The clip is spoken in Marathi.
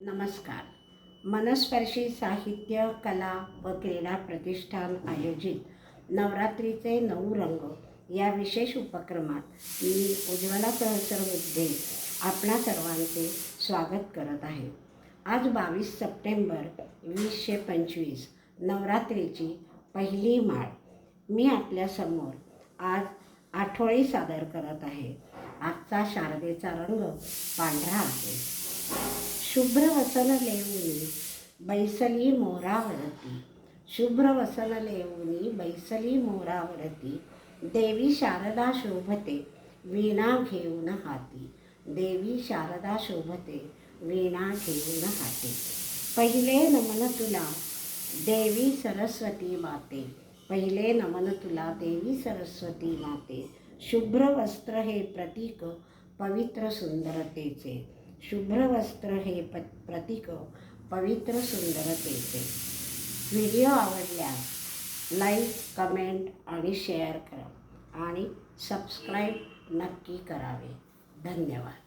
नमस्कार. मनस्पर्शी साहित्य कला व क्रीडा प्रतिष्ठान आयोजित नवरात्रीचे नऊ रंग या विशेष उपक्रमात मी उज्ज्वला सहस्रबुद्धे आपणा सर्वांचे स्वागत करत आहे. आज बावीस सप्टेंबर वीसशे पंचवीस नवरात्रीची पहिली माळ. मी आपल्यासमोर आज आठवळी सादर करत आहे. आजचा शारदेचा रंग पांढरा आहे. शुभ्र वसन लेवुनी बैसली मोरावरती शुभ्र वसन लेवुनी बैसली मोरावरती देवी शारदा शोभते वीणा घेऊन हाती देवी शारदा शोभते वीणा घेऊन हाती पहिले नमन तुला देवी सरस्वती माते पहिले नमन तुला देवी सरस्वती माते शुभ्र वस्त्र हे प्रतीक पवित्र सुंदरतेचे शुभ्र वस्त्र हे प प्रतीक पवित्र सुंदरतेचे व्हिडिओ आवडल्यास लाईक कमेंट आणि शेअर करा आणि सबस्क्राईब नक्की करावे. धन्यवाद.